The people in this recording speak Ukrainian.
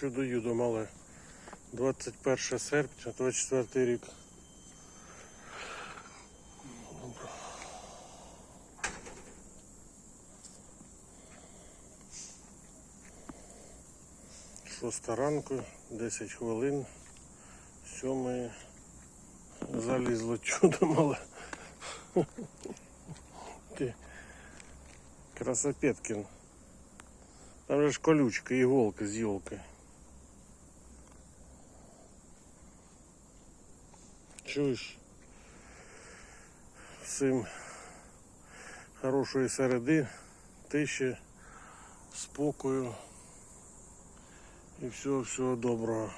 Чудо юдо мале. 21 серпня, 24 рік. Шоста ранку, 10 хвилин, сьомої. Залізло чудо мале. Красопеткин. Там же ж колючка, иголка з елкой. Чуєш? Всім хорошої середи, тиші, спокою і всього всього доброго.